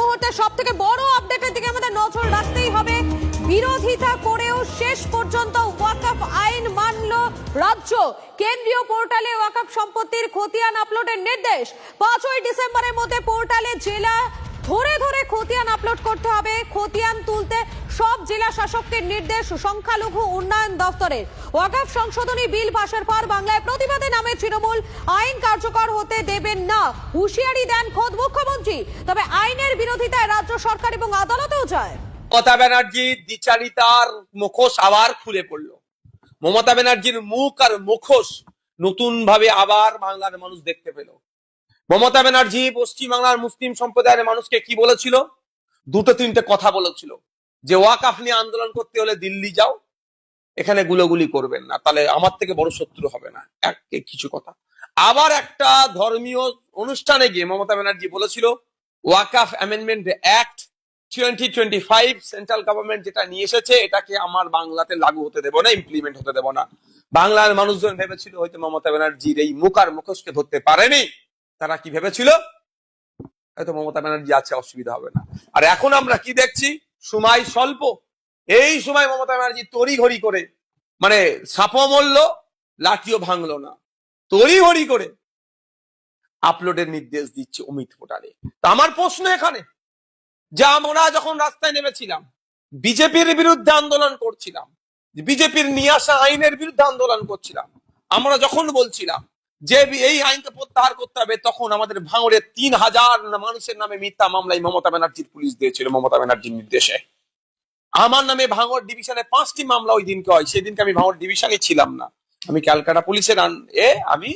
মুহূর্তে সব থেকে বড় আপডেটের দিকে আমাদের নজর রাখতেই হবে। বিরোধিতা করেও শেষ পর্যন্ত ওয়াকফ আইন মানল রাজ্য। কেন্দ্রীয় পোর্টালে ওয়াকফ সম্পত্তির খতিয়ান আপলোডের নির্দেশ। পাঁচই ডিসেম্বরের মধ্যে পোর্টালে জেলা ধরে ধরে খতিয়ান আপলোড করতে হবে। খতিয়ান তুলতে সব জেলা শাসকদের নির্দেশ, সংখ্যালঘু উন্নয়ন দফতরের। ওয়াকফ সংশোধনী বিল পাশের পর বাংলায় প্রতিবাদে নামে তৃণমূল। আইন কার্যকর হতে দেবেন না। হুঁশিয়ারি দেন খোদ মুখ্যমন্ত্রী। তবে আইনের বিরোধিতায় রাজ্য সরকার এবং আদালতেও যায়। মমতা ব্যানার্জির দ্বিচারিতার মুখোশ আবার খুলে পড়ল। মমতা ব্যানার্জির মুখ আর মুখোশ নতুন ভাবে আবার বাংলার মানুষ দেখতে পেল। মমতা ব্যানার্জি পশ্চিমবাংলার মুসলিম সম্প্রদায়ের মানুষকে কি বলেছিল? দুটো তিনটে কথা বলেছিল। যে ওয়াকাফ নিয়ে আন্দোলন করতে হলে দিল্লি যাও, এখানে গুলোগুলি করবেন না, তাহলে আমার থেকে বড় শত্রু হবে না, এক কিছু কথা। আবার একটা ধর্মীয় অনুষ্ঠানে গিয়ে মমতা ব্যানার্জি বলেছিল, Waqf amendment act twenty twenty five central government যেটা নিয়ে এসেছে, এটাকে আমার বাংলাতে লাগু হতে দেবো না ইমপ্লিমেন্ট হতে দেবো না। বাংলার মানুষজন ভেবেছিল হয়তো মমতা ব্যানার্জির এই মুখ আর মুখোশকে ধরতে পারেনি, তারা কি ভেবেছিল? হয়তো মমতা ব্যানার্জি আছে, অসুবিধা হবে না। আর এখন আমরা কি দেখছি? সময় স্বল্প। এই সময় মমতা ব্যানার্জি তড়ি ঘড়ি করে মানে সাপও মরল, লাঠিও ভাঙলো না। তড়ি ঘড়ি করে আপলোডের নির্দেশ দিচ্ছে অমিত পোর্টালে তা আমার প্রশ্ন এখানে, যে আমরা যখন রাস্তায় নেমেছিলাম, বিজেপির বিরুদ্ধে আন্দোলন করছিলাম, বিজেপির নিয়ে আসা আইনের বিরুদ্ধে আন্দোলন করছিলাম, আমরা যখন বলছিলাম যে এই আইনকে প্রত্যাহার করতে হবে, তখন আমাদের ভাঙড়ের তিন হাজার মানুষের নামে মিথ্যা মামলায় মমতা ব্যানার্জির পুলিশ দিয়েছিল, মমতা ব্যানার্জির নির্দেশে। আমার নামে ভাঙড় ডিভিশনে পাঁচটি মামলা ওই দিনকে হয়, সেদিনকে আমি ভাঙড় ডিভিশনে ছিলাম না। আমি ক্যালকাটা পুলিশের এ, আমি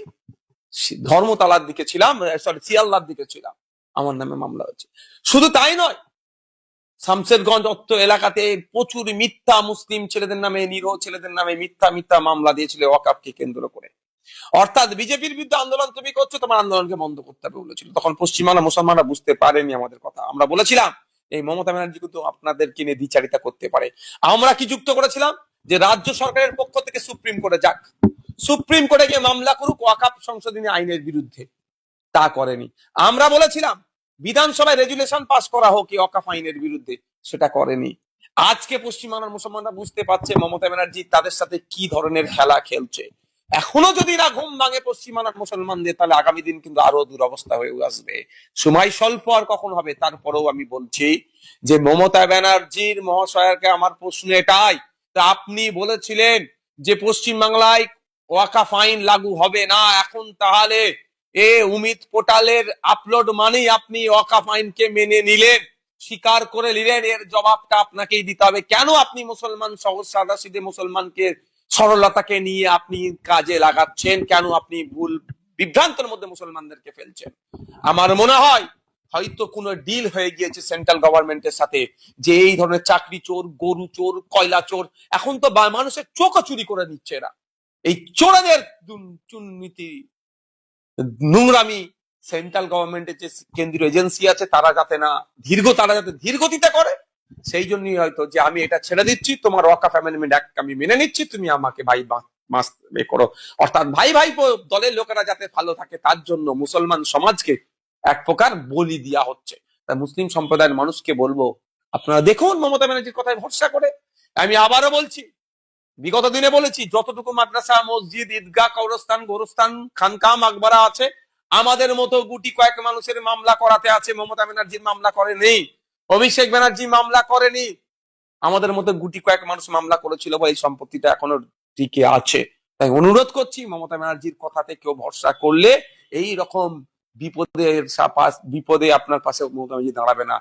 ধর্মতলার দিকে ছিলাম সরি শিয়ালদার দিকে ছিলাম। আমার নামে মামলা হচ্ছে শুধু তাই নয়, শামশেরগঞ্জ অত্ত এলাকাতে প্রচুর মিথ্যা মুসলিম ছেলেদের নামে, নিরহ ছেলেদের নামে মিথ্যা মিথ্যা মামলা দিয়েছিল ওয়াকাপকে কেন্দ্র করে। অর্থাৎ বিজেপির বিরুদ্ধে আন্দোলন তুমি করছ, তোমার আন্দোলনকে বন্ধ করতে হবে বলেছিল। তখন পশ্চিমবাংলা মুসলমানরা বুঝতে পারেনি আমাদের কথা। আমরা বলেছিলাম, এই মমতা ব্যানার্জি কিন্তু আপনাদেরকে নিয়ে দ্বিচারিতা করতে পারে। আমরা কি যুক্ত করেছিলাম? যে রাজ্য সরকারের পক্ষ থেকে সুপ্রিম কোর্টে যাক। সুপ্রিম কোর্টে গিয়ে মামলা করুক ওয়াকাপ সংশোধনী আইনের বিরুদ্ধে। তা করেনি। আমরা বলেছিলাম, বিধানসভায় রেজুলেশন পাস করা হোক এই অকাফ আইনের বিরুদ্ধে। সেটা করেনি। আজকে পশ্চিমবাংলার মুসলমানরা বুঝতে পারছে মমতা ব্যানার্জি তাদের সাথে কি ধরনের খেলা খেলছে। এখনও যদি না ঘুম ভাঙে পশ্চিমবাংলার মুসলমানদের, তাহলে আগামী দিন কিন্তু আরও দুরবস্থা হয়ে আসবে। সময় স্বল্প আর কখন হবে, তারপরেও আমি বলছি যে মমতা ব্যানার্জির মহাশয়কে আমার প্রশ্ন এটাই। আপনি বলেছিলেন যে পশ্চিমবাংলায় ওয়াকাফ আইন লাগু হবে না, এখন তাহলে এ উমিত পোর্টালের আপলোড মানেই আপনি ওয়াকাফ আইনকে মেনে নিলেন, স্বীকার করে নিলেন, এর জবাবটা আপনাকেই দিতে হবে। কেন আপনি মুসলমান সহজ সাদা সিধে মুসলমানকে সরলতাকে নিয়ে আপনি কাজে লাগাচ্ছেন, কেন আপনি ভুল বিভ্রান্তের মধ্যে মুসলমানদেরকে ফেলছেন? আমার মনে হয়, হয়তো কোনো ডিল হয়ে গিয়েছে সেন্ট্রাল গভর্নমেন্টের সাথে, যে এই ধরনের চাকরি চোর, গরু চোর, কয়লা চোর, এখন তো মানুষের চোখও চুরি করে নিচ্ছে এরা। এই চোরাদের দুর্নীতি, নোংরামি সেন্ট্রাল গভর্নমেন্টের যে কেন্দ্রীয় এজেন্সি আছে, তারা যাতে না, দীর্ঘ তারা যাতে ধীরগতিতে করে সেই জন্যই হয়তো যে আমি এটা ছেড়ে দিচ্ছি, তোমার ওয়াকাফ অ্যামেন্ডমেন্ট অ্যাক্ট আমি মেনে নিচ্ছি, তুমি আমাকে ভাই করো। অর্থাৎ ভাই ভাই দলের লোকেরা যাতে ভালো থাকে, তার জন্য মুসলমান সমাজকে এক প্রকার বলি দেওয়া হচ্ছে। মুসলিম সম্প্রদায়ের মানুষকে বলব, আপনারা দেখুন মমতা ব্যানার্জির কথায় ভরসা করে। আমি আবারও বলছি, বিগত দিনে বলেছি, যতটুকু মাদ্রাসা, মসজিদ, ঈদগাহ, কবরস্থান, গোরস্থান খানকা মাকবারা আছে, আমাদের মতো গুটি কয়েক মানুষের মামলা করাতে আছে, মমতা ব্যানার্জির মামলা করেনি অভিষেক ব্যানার্জি মামলা করেনি। আমাদের মধ্যে গুটি কয়েক মানুষ মামলা করেছিল বা এই সম্পত্তিটা এখনও টিকে আছে। তাই অনুরোধ করছি মমতা ব্যানার্জির কথাতে কেউ ভরসা করলে এই রকম বিপদের বিপদে আপনার পাশে মমতা ব্যানার্জি দাঁড়াবে না।